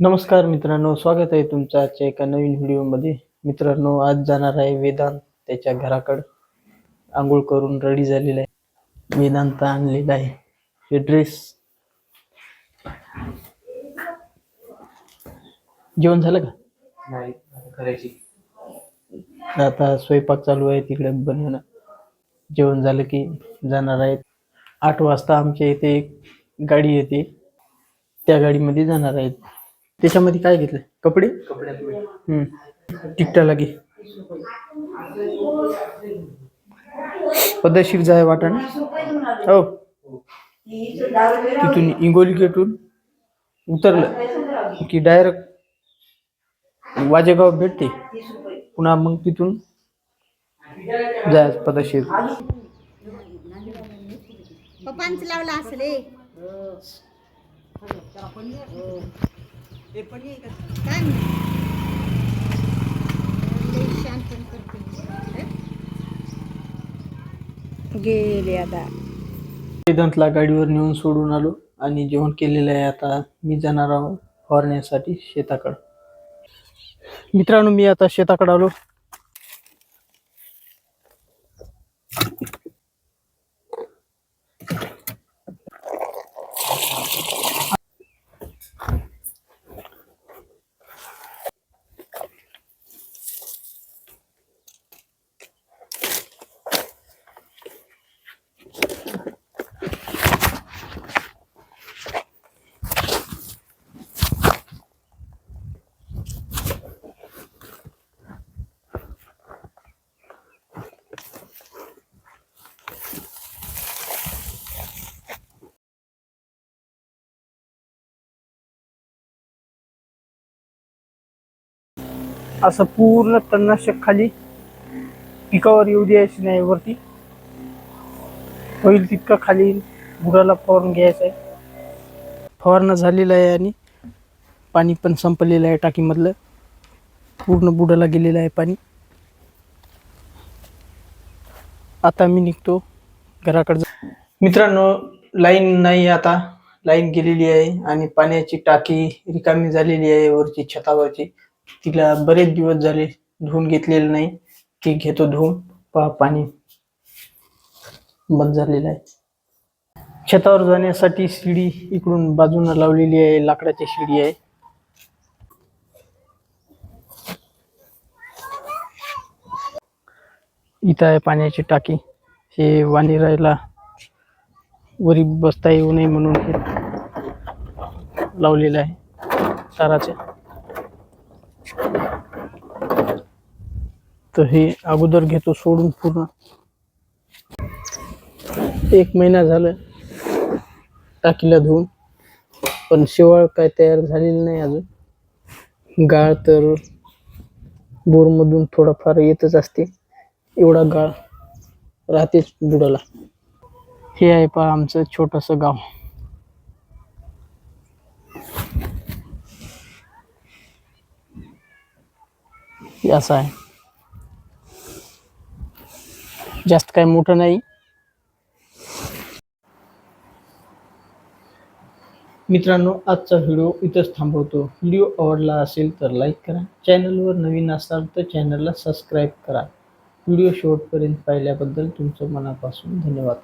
नमस्कार मित्रांनो स्वागत आहे तुमचं आजच्या एका नवीन व्हिडिओमध्ये. मित्रांनो आज जाणार आहे वेदांत त्याच्या घराकडं. आंघोळ करून रेडी झालेला आहे. वेदांत आणलेला आहे. हे ड्रेस जेवण झालं का? नाही करायची. आता स्वयंपाक चालू आहे तिकडे बनवणं. जेवण झालं की जाणार आहेत. आठ वाजता आमच्या इथे एक गाडी येते. त्या गाडीमध्ये जाणार आहेत. त्याच्यामध्ये काय घेतलं? कपडे? हम्म. तिकटाला घे पद्धतशीर जाय वाटण. हो. तिथून इंगोली गेटून उतरलं की डायरेक्ट वाजेगाव भेटते. पुन्हा मग तिथून जायचं पद्धतशीर पप्पांच लावला असेल हे. गेले आता वेदांतला गाडीवर नेऊन सोडून आलो आणि जेवण केलेलं आहे आता मी जाणार आहोत फवारण्यासाठी शेताकडं मित्रांनो मी आता शेताकडे आलो असं पूर्ण तणनाशक खाली पिकावर येऊ द्यायची नाही वरती. होईल तितकं खाली बुडाला फवारून घ्यायचं आहे. फवारणं झालेलं आहे आणि पाणी पण संपलेलं आहे टाकीमधलं. पूर्ण बुडाला गेलेलं आहे पाणी. आता मी निघतो घराकडे. मित्रांनो लाईन नाही आता. लाईन गेलेली आहे आणि पाण्याची टाकी रिकामी झालेली आहे वरची छतावरची. तिला बरेच दिवस झाले धुवून घेतलेलं नाही. ती घेतो धुवून पहा पाणी बंद झालेलं आहे. छतावर जाण्यासाठी शिडी इकडून बाजूला लावलेली आहे लाकडाची शिडी आहे. इथं आहे पाण्याची टाकी. हे वानेरायला वरी बसता येऊ नये म्हणून लावलेलं आहे ताराचे. तर हे अगोदर घेतो सोडून पूर्ण. एक महिना झालं टाकीला धुवून पण शेवाळ काय तयार झालेलं नाही अजून. गाळ तर बोरमधून थोडाफार येतच असते. एवढा गाळ राहतेच बुडाला. हे आहे पहा आमचं छोटंसं गाव. हे असं आहे. जास्त काय मोठं नाही. मित्रांनो आजचा व्हिडिओ इथंच थांबवतो. व्हिडिओ आवडला असेल तर लाईक करा. चॅनलवर नवीन असाल तर चॅनलला सबस्क्राईब करा. व्हिडिओ शेवटपर्यंत पाहिल्याबद्दल तुमचं मनापासून धन्यवाद.